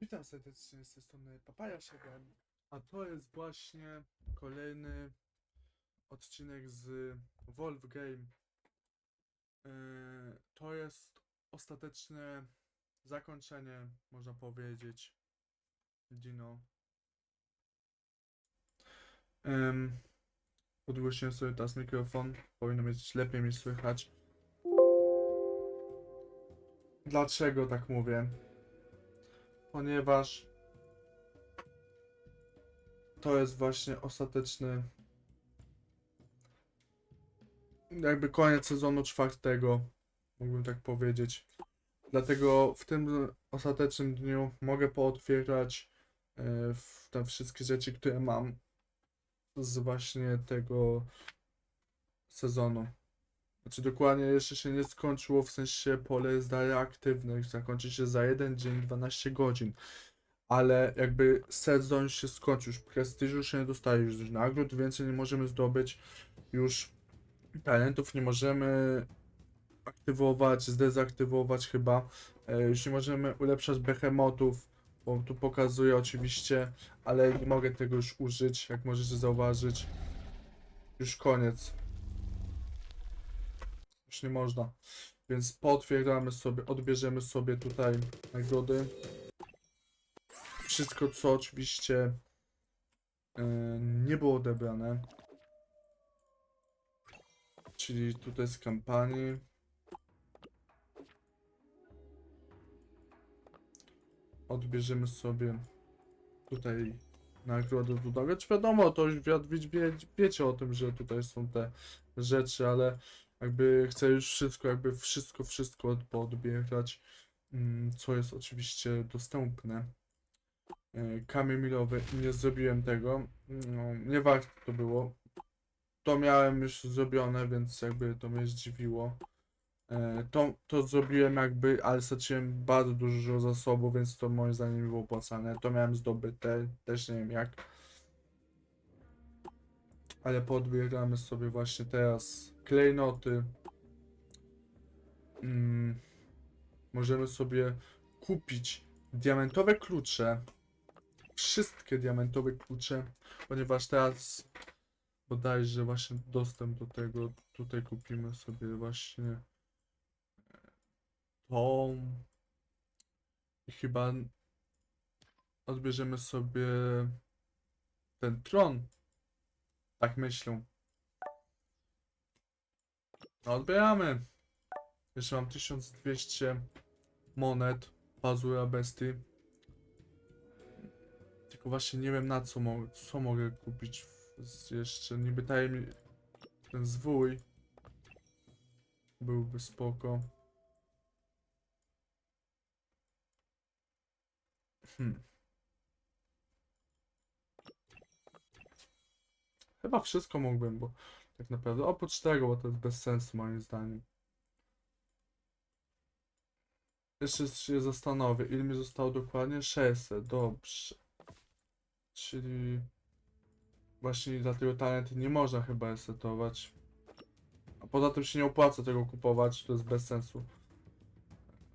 Witam serdecznie z tej strony Papaja 7, a to jest właśnie kolejny odcinek z Wolf Game. Yy, to jest ostateczne zakończenie, można powiedzieć, Dino. Podgłośniłem sobie teraz mikrofon, powinno być lepiej mi słychać. Dlaczego tak mówię? Ponieważ to jest właśnie ostateczny jakby koniec sezonu czwartego, mógłbym tak powiedzieć. Dlatego w tym ostatecznym dniu mogę pootwierać w- te wszystkie rzeczy, które mam z właśnie tego sezonu. Znaczy dokładnie jeszcze się nie skończyło, w sensie pole jest dalej aktywne, zakończy się za jeden dzień 12 godzin. Ale jakby sezon się skończył, już prestiżu się nie dostaje, już nagród więcej nie możemy zdobyć, już talentów nie możemy aktywować, zdezaktywować chyba, e, już nie możemy ulepszać behemotów, bo tu pokazuję oczywiście, ale nie mogę tego już użyć, jak możecie zauważyć. Już koniec. Już nie można. Więc potwierdzamy sobie, odbierzemy sobie tutaj nagrody. Wszystko, co oczywiście e, nie było odebrane. Czyli tutaj z kampanii. Odbierzemy sobie tutaj nagrody tutaj. Lecz wiadomo, to już wie, wie, wie, wiecie o tym, że tutaj są te rzeczy, ale jakby chcę już wszystko, jakby wszystko, wszystko od- poodbierać, mm, co jest oczywiście dostępne. E, Kamień milowy, nie zrobiłem tego, no, nie warto to było. To miałem już zrobione, więc jakby to mnie zdziwiło. E, To, to zrobiłem jakby, ale straciłem bardzo dużo zasobów, więc to moim zdaniem nie było opłacalne. To miałem zdobyte, też nie wiem jak. Ale podbieramy sobie właśnie teraz klejnoty. Mm, możemy sobie kupić diamentowe klucze. Wszystkie diamentowe klucze, ponieważ teraz bodajże właśnie dostęp do tego. Tutaj kupimy sobie właśnie tą. I chyba odbierzemy sobie ten tron. Tak myślę. Odbieramy. Jeszcze mam 1200 monet. Pazura bestii. Tylko właśnie nie wiem na co, mo co mogę kupić jeszcze. Niby daje mi ten zwój. Byłby spoko. Hmm. Chyba wszystko mógłbym, bo tak naprawdę oprócz tego, bo to jest bez sensu moim zdaniem. Jeszcze się zastanowię, ile mi zostało dokładnie? 600, dobrze. Czyli właśnie dlatego talent nie można chyba resetować. A poza tym się nie opłaca tego kupować, to jest bez sensu.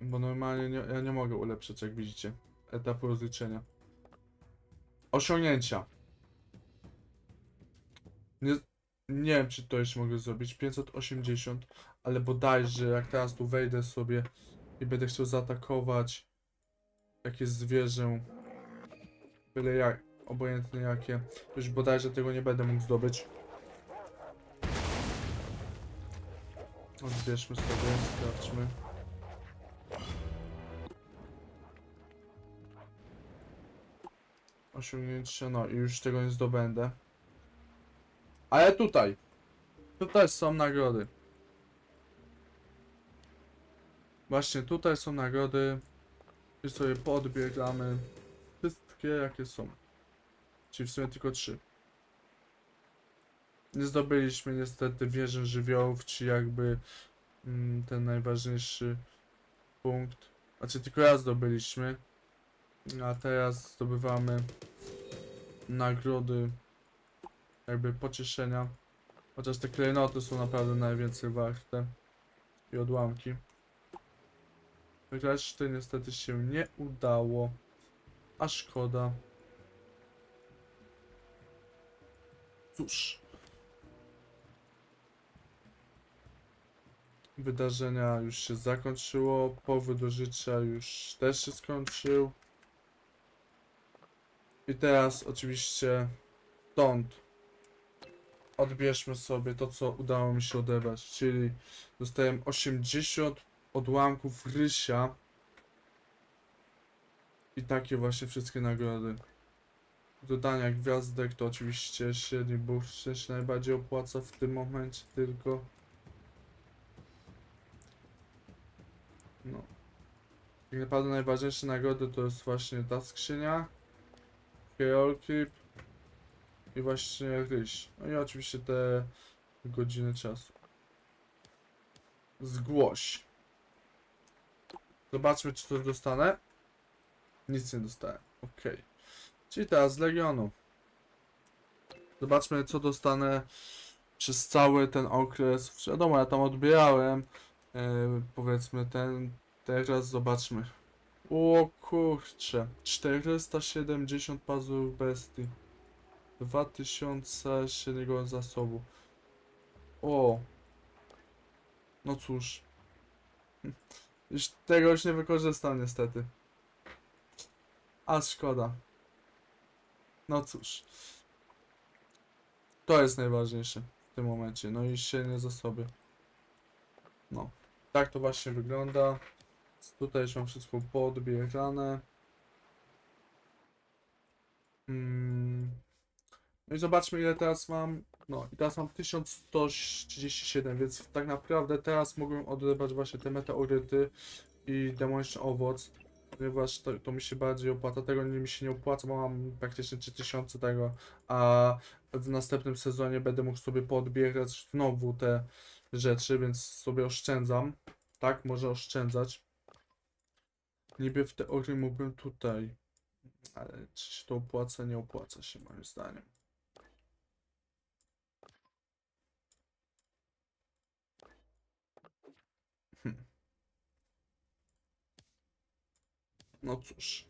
Bo normalnie nie, ja nie mogę ulepszyć, jak widzicie, etapu rozliczenia. Osiągnięcia. Nie, nie wiem, czy to jeszcze mogę zrobić. 580, ale bodajże jak teraz tu wejdę sobie i będę chciał zaatakować jakieś zwierzę, byle jak, obojętnie jakie, to już bodajże tego nie będę mógł zdobyć. Odbierzmy sobie, sprawdźmy. Osiągnięcie, no i już tego nie zdobędę. Ale tutaj. Tutaj są nagrody. Właśnie tutaj są nagrody. I sobie podbiegamy. Wszystkie jakie są. Czyli w sumie tylko trzy. Nie zdobyliśmy niestety wieży żywiołów, czy jakby mm, ten najważniejszy punkt. Znaczy tylko raz zdobyliśmy. A teraz zdobywamy nagrody jakby pocieszenia. Chociaż te klejnoty są naprawdę najwięcej warte. I odłamki. Reszty niestety się nie udało. a szkoda. Cóż. Wydarzenia już się zakończyło, powód do życia już też się skończył. I teraz oczywiście stąd odbierzmy sobie to, co udało mi się odebrać, czyli dostałem 80 odłamków rysia i takie właśnie wszystkie nagrody. Dodania gwiazdek to oczywiście średni bursztyn się najbardziej opłaca w tym momencie tylko. No. Tak naprawdę najważniejsze nagrody to jest właśnie ta skrzynia, Clip i właśnie ryś. No i oczywiście te godziny czasu. Zgłoś. Zobaczmy, czy coś dostanę. Nic nie dostałem. Ok. Czyli teraz z Legionu. Zobaczmy, co dostanę przez cały ten okres. Wiadomo, ja tam odbierałem. e, powiedzmy ten. Teraz zobaczmy. O kurcze. 470 pazurów bestii. 2000 średniego zasobu. O. No cóż. Już tego już nie wykorzystam niestety. A szkoda. No cóż. To jest najważniejsze w tym momencie. No i silne zasoby. No. Tak to właśnie wygląda. Tutaj już mam wszystko podbierane. Mm. No i zobaczmy ile teraz mam. No i teraz mam 1137, więc tak naprawdę teraz mogłem odebrać właśnie te meteoryty i demoniczny owoc, ponieważ to, to mi się bardziej opłaca. Tego nie mi się nie opłaca, bo mam praktycznie 3000 tego, a w następnym sezonie będę mógł sobie poodbierać znowu te rzeczy, więc sobie oszczędzam. Tak, może oszczędzać. Niby w teorii mógłbym tutaj, ale czy się to opłaca? Nie opłaca się moim zdaniem. Hmm. No cóż,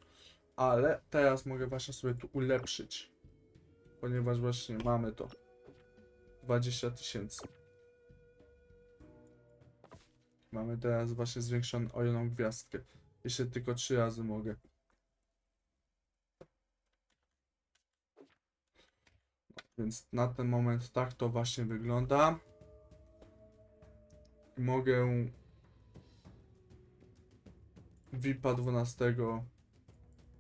ale teraz mogę właśnie sobie tu ulepszyć, ponieważ właśnie mamy to 20 tysięcy. Mamy teraz właśnie zwiększoną o jedną gwiazdkę. Jeszcze tylko trzy razy mogę. Więc na ten moment tak to właśnie wygląda. Mogę VIPa 12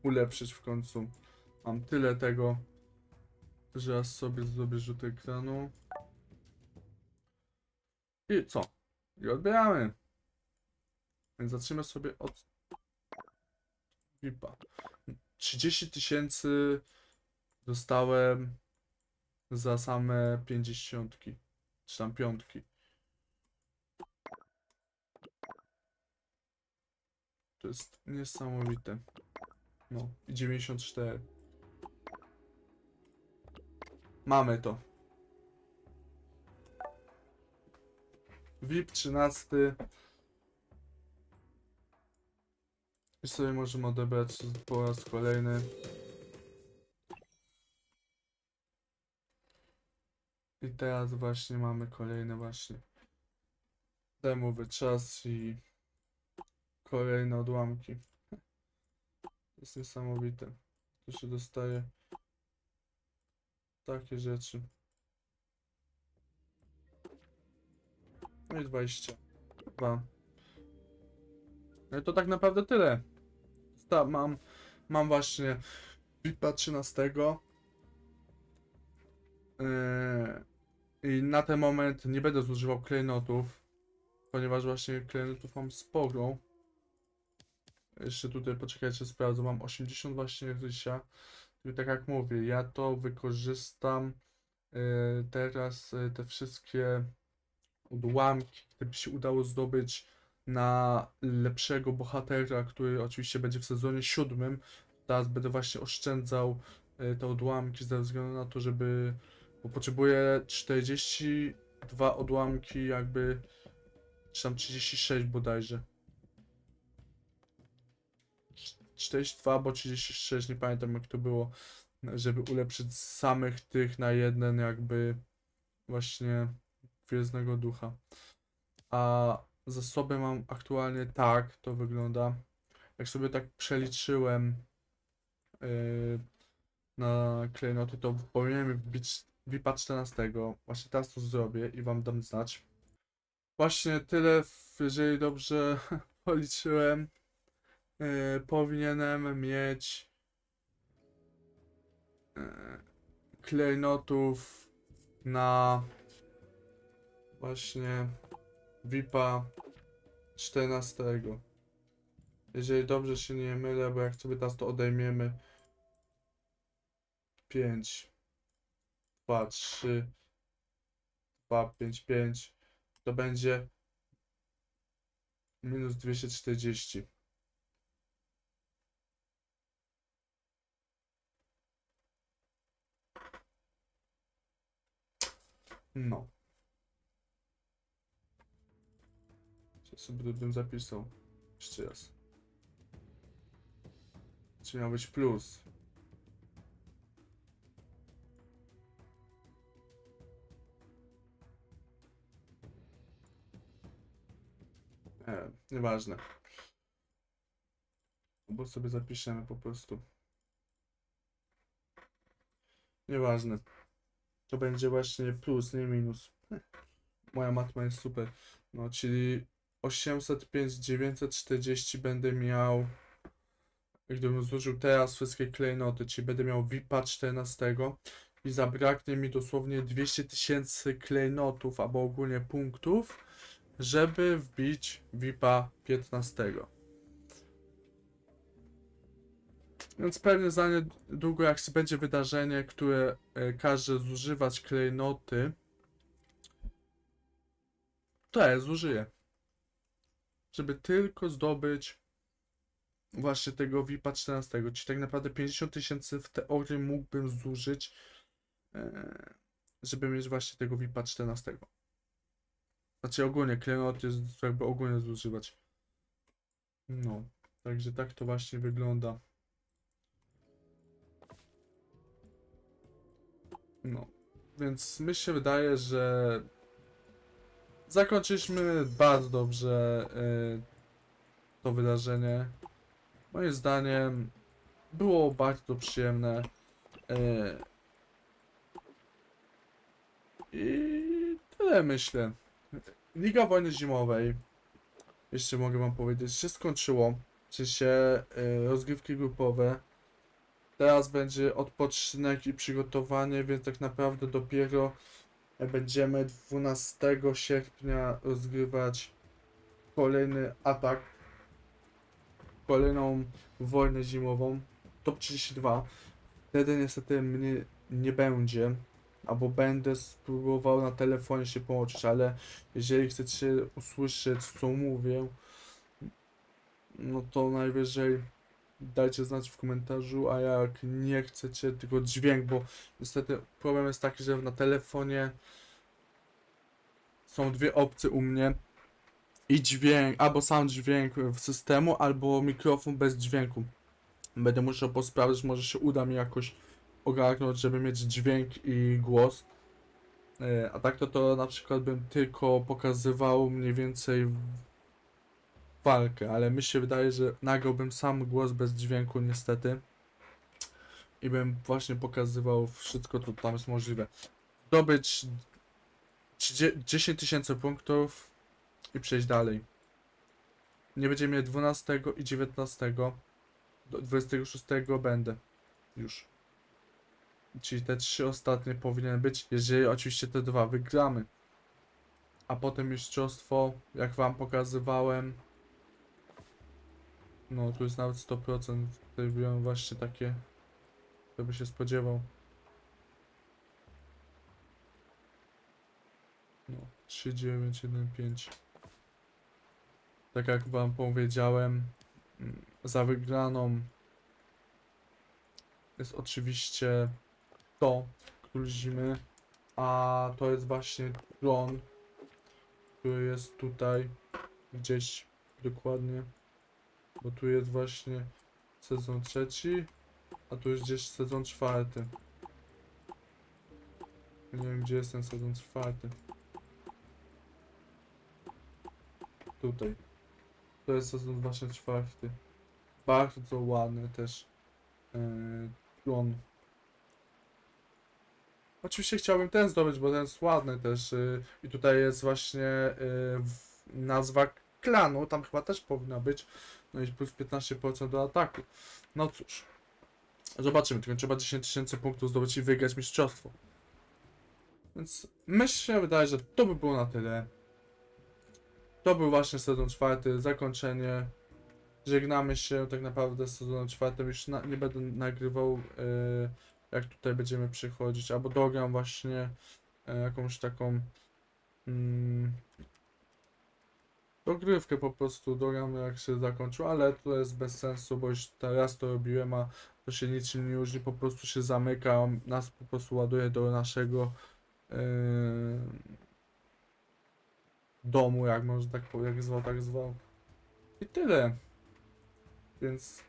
ulepszyć w końcu. Mam tyle tego, że aż sobie zrobię rzut ekranu. I co? I odbieramy. Więc zaczniemy sobie od VIPa. 30 tysięcy dostałem za same 50, czy tam piątki. To jest niesamowite. No, i 94. Mamy to. VIP 13. I sobie możemy odebrać po raz kolejny. I teraz właśnie mamy kolejny właśnie demowy czas i kolejne odłamki. Jest niesamowite. Tu się dostaje takie rzeczy. No i 22. No i to tak naprawdę tyle. Ta, mam, mam właśnie VIPa 13. Yy, I na ten moment nie będę zużywał klejnotów, ponieważ właśnie klejnotów mam sporo. Jeszcze tutaj poczekajcie, sprawdzę. Mam 80 właśnie rysia. I tak jak mówię, ja to wykorzystam yy, teraz yy, te wszystkie odłamki, gdyby się udało zdobyć na lepszego bohatera, który oczywiście będzie w sezonie siódmym. Teraz będę właśnie oszczędzał y, te odłamki ze względu na to, żeby. Bo potrzebuję 42 odłamki, jakby. Czy tam 36 bodajże. 42 albo 36, nie pamiętam jak to było, żeby ulepszyć samych tych na jeden jakby właśnie Gwiezdnego Ducha. A zasoby mam aktualnie tak, to wygląda. Jak sobie tak przeliczyłem yy, na klejnoty, to powinienem wbić VIPa 14. Właśnie teraz to zrobię i wam dam znać. Właśnie tyle, jeżeli dobrze policzyłem. Yy, powinienem mieć yy, klejnotów na właśnie VIPa 14. Jeżeli dobrze się nie mylę, bo jak sobie teraz to odejmiemy 5 2 3 2 5 5 to będzie minus 240. No. Co sobie bym zapisał? Jeszcze raz. Czy miał być plus? E, nieważne. Bo sobie zapiszemy po prostu. Nieważne. To będzie właśnie plus, nie minus. Moja matma jest super. No, czyli 805, 940 będę miał. Gdybym zużył teraz wszystkie klejnoty, czyli będę miał VIPa 14 i zabraknie mi dosłownie 200 tysięcy klejnotów albo ogólnie punktów, żeby wbić VIPa 15. Więc pewnie za niedługo, jak się będzie wydarzenie, które e, każe zużywać klejnoty, to ja zużyję. Żeby tylko zdobyć właśnie tego VIPa 14. Czyli tak naprawdę 50 tysięcy w teorii mógłbym zużyć, e, żeby mieć właśnie tego VIPa 14. Znaczy ogólnie klejnoty jakby ogólnie zużywać. No, także tak to właśnie wygląda. No, więc mi się wydaje, że zakończyliśmy bardzo dobrze y, to wydarzenie. Moim zdaniem było bardzo przyjemne. y, I tyle myślę. Liga Wojny Zimowej, jeszcze mogę wam powiedzieć, się skończyło. W sensie y, rozgrywki grupowe. Teraz będzie odpoczynek i przygotowanie, więc tak naprawdę dopiero będziemy 12 sierpnia rozgrywać kolejny atak, kolejną wojnę zimową, top 32. Wtedy niestety mnie nie będzie, albo będę spróbował na telefonie się połączyć, ale jeżeli chcecie usłyszeć co mówię, no to najwyżej dajcie znać w komentarzu, a jak nie chcecie tylko dźwięk, bo niestety problem jest taki, że na telefonie są dwie opcje u mnie i dźwięk, albo sam dźwięk w systemu, albo mikrofon bez dźwięku. Będę musiał posprawdzić, może się uda mi jakoś ogarnąć, żeby mieć dźwięk i głos. E, A tak to to na przykład bym tylko pokazywał mniej więcej walkę, ale mi się wydaje, że nagrałbym sam głos bez dźwięku niestety i bym właśnie pokazywał wszystko, co tam jest możliwe. Zdobyć 30 10 tysięcy punktów i przejść dalej. Nie będzie mnie 12 i 19. Do 26 będę już. Czyli te trzy ostatnie powinien być, jeżeli oczywiście te dwa wygramy. A potem mistrzostwo, jak wam pokazywałem. No, tu jest nawet 100%. Tutaj byłem właśnie takie, kto by się spodziewał. No, 3, 9, 1, 5. Tak jak wam powiedziałem, mm, za wygraną jest oczywiście to, król zimy, a to jest właśnie tron, który jest tutaj, gdzieś dokładnie, bo tu jest właśnie sezon trzeci, a tu już gdzieś sezon czwarty. Nie wiem gdzie jest ten sezon czwarty. Tutaj. To jest sezon właśnie czwarty. Bardzo ładny też. Yy. Oczywiście chciałbym ten zdobyć, bo ten jest ładny też. Yy, I tutaj jest właśnie yy, nazwa klanu, tam chyba też powinna być. No i plus 15% do ataku. No cóż. Zobaczymy, tylko trzeba 10 tysięcy punktów zdobyć i wygrać mistrzostwo. Więc myślę, wydaje, że to by było na tyle. To był właśnie sezon czwarty, zakończenie. Żegnamy się tak naprawdę z sezonem czwartym. Już na, nie będę nagrywał, e, jak tutaj będziemy przychodzić, albo dogram właśnie e, jakąś taką mm, dogrywkę po prostu, dogram jak się zakończył, ale to jest bez sensu, bo już teraz to robiłem, a to się niczym nie różni, po prostu się zamyka, on nas po prostu ładuje do naszego e, domu, jak można tak powiedzieć, jak zwał, tak zwał. I tyle. Więc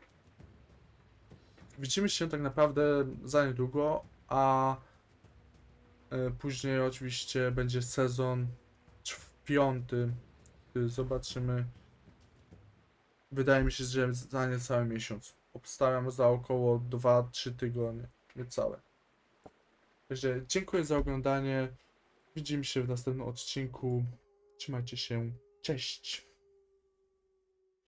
widzimy się tak naprawdę za niedługo, a e, później oczywiście będzie sezon piąty. Który Zobaczymy. Wydaje mi się, że za niecały miesiąc. Obstawiam za około 2-3 tygodnie. Niecałe. Także dziękuję za oglądanie. Widzimy się w następnym odcinku. Trzymajcie się. Cześć.